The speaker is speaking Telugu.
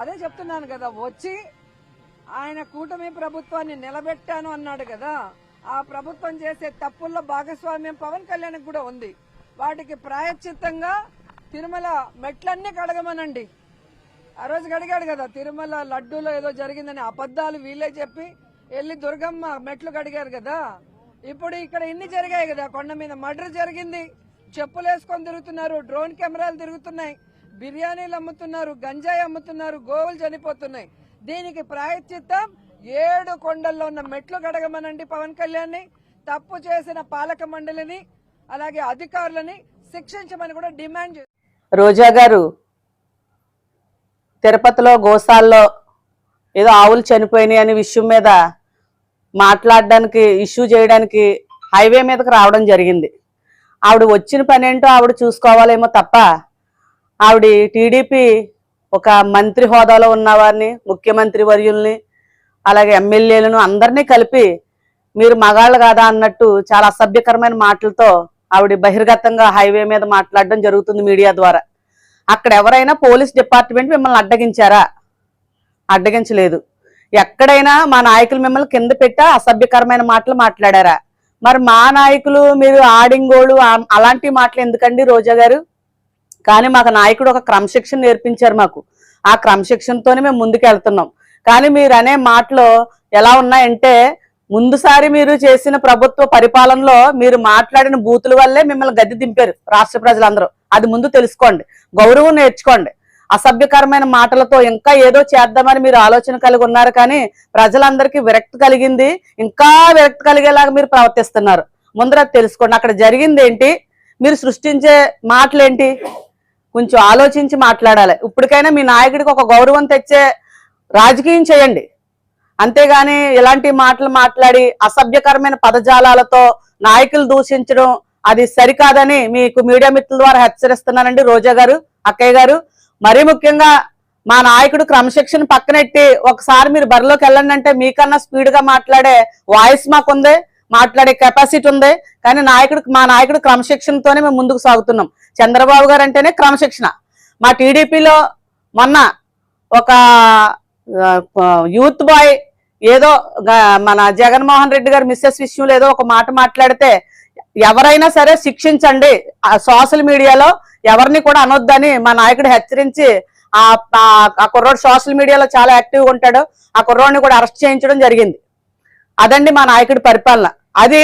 అదే చెప్తున్నాను కదా వచ్చి ఆయన కూటమి ప్రభుత్వాన్ని నిలబెట్టాను అన్నాడు కదా ఆ ప్రభుత్వం చేసే తప్పుల్లో భాగస్వామ్యం పవన్ కళ్యాణ్ కూడా ఉంది. వాటికి ప్రాయశ్చిత్తంగా తిరుమల మెట్లన్నీ కడగమనండి. ఆ రోజు కడిగాడు కదా తిరుమల లడ్డూలో ఏదో జరిగిందని అబద్ధాలు వీళ్ళే చెప్పి వెళ్ళి దుర్గమ్మ మెట్లు కడిగారు కదా. ఇప్పుడు ఇక్కడ ఇన్ని జరిగాయి కదా కొండ మీద మర్డర్ జరిగింది. చెప్పులు వేసుకొని తిరుగుతున్నారు డ్రోన్ కెమెరాలు తిరుగుతున్నాయి. బిర్యానీలు అమ్ముతున్నారు గంజాయి అమ్ముతున్నారు గోవులు చనిపోతున్నాయి. దీనికి ప్రాయశ్చిత్తం ఏడు కొండల్లో ఉన్న మెట్లు కడగమనండి పవన్ కళ్యాణ్ని. తప్పు చేసిన పాలక మండలిని అలాగే అధికారులని శిక్షించమని కూడా డిమాండ్ రోజా గారు తిరుపతిలో గోసాల్లో ఏదో ఆవులు చనిపోయినాయి అనే విషయం మీద మాట్లాడడానికి ఇష్యూ చేయడానికి హైవే మీదకి రావడం జరిగింది. ఆవిడ వచ్చిన పనేంటో ఆవిడ చూసుకోవాలేమో తప్ప ఆవిడ టీడీపీ ఒక మంత్రి హోదాలో ఉన్నవారిని ముఖ్యమంత్రి వర్యుల్ని అలాగే ఎమ్మెల్యేలను అందరినీ కలిపి మీరు మగాళ్ళు కాదా అన్నట్టు చాలా అసభ్యకరమైన మాటలతో ఆవిడ బహిర్గతంగా హైవే మీద మాట్లాడడం జరుగుతుంది మీడియా ద్వారా. అక్కడ ఎవరైనా పోలీస్ డిపార్ట్మెంట్ మిమ్మల్ని అడ్డగించారా? అడ్డగించలేదు. ఎక్కడైనా మా నాయకులు మిమ్మల్ని కింద పెట్టా అసభ్యకరమైన మాటలు మాట్లాడారా? మరి మా నాయకులు మీరు ఆడింగోళ్ళు అలాంటి మాటలు ఎందుకండి రోజా గారు? కానీ మాకు నాయకుడు ఒక క్రమశిక్షణ నేర్పించారు మాకు. ఆ క్రమశిక్షణతోనే మేము ముందుకు వెళ్తున్నాం కానీ మీరు అనే మాటలు ఎలా ఉన్నాయంటే ముందుసారి మీరు చేసిన ప్రభుత్వ పరిపాలనలో మీరు మాట్లాడిన బూతుల వల్లే మిమ్మల్ని గద్దె దింపారు రాష్ట్ర ప్రజలందరూ. అది ముందు తెలుసుకోండి. గౌరవం నేర్చుకోండి. అసభ్యకరమైన మాటలతో ఇంకా ఏదో చేద్దామని మీరు ఆలోచన కలిగి ఉన్నారు కానీ ప్రజలందరికీ విరక్తి కలిగింది ఇంకా విరక్తి కలిగేలాగా మీరు ప్రవర్తిస్తున్నారు. ముందర తెలుసుకోండి. అక్కడ జరిగింది ఏంటి? మీరు సృష్టించే మాటలేంటి? కొంచెం ఆలోచించి మాట్లాడాలి. ఇప్పటికైనా మీ నాయకుడికి ఒక గౌరవం తెచ్చే రాజకీయం చేయండి. అంతేగాని ఇలాంటి మాటలు మాట్లాడి అసభ్యకరమైన పదజాలాలతో నాయకులు దూషించడం అది సరికాదని మీకు మీడియా మిత్రుల ద్వారా హెచ్చరిస్తున్నానండి రోజా గారు అక్కయ్య గారు. మరీ ముఖ్యంగా మా నాయకుడు క్రమశిక్షణ పక్కనెట్టి ఒకసారి మీరు బరిలోకి వెళ్ళండి అంటే మీకన్నా స్పీడ్గా మాట్లాడే వాయిస్ మాకుంది. మాట్లాడే కెపాసిటీ ఉంది. కానీ నాయకుడు మా నాయకుడు క్రమశిక్షణతోనే మేము ముందుకు సాగుతున్నాం. చంద్రబాబు గారు అంటేనే క్రమశిక్షణ. మా టీడీపీలో మొన్న ఒక యూత్ బాయ్ ఏదో మన జగన్మోహన్ రెడ్డి గారు మిస్సెస్ విషయంలో ఏదో ఒక మాట మాట్లాడితే ఎవరైనా సరే శిక్షించండి. ఆ సోషల్ మీడియాలో ఎవరిని కూడా అనొద్దని మా నాయకుడు హెచ్చరించి ఆ ఆ కుర్రోడు సోషల్ మీడియాలో చాలా యాక్టివ్గా ఉంటాడు. ఆ కుర్రోడిని కూడా అరెస్ట్ చేయించడం జరిగింది. అదండి మా నాయకుడి పరిపాలన. అది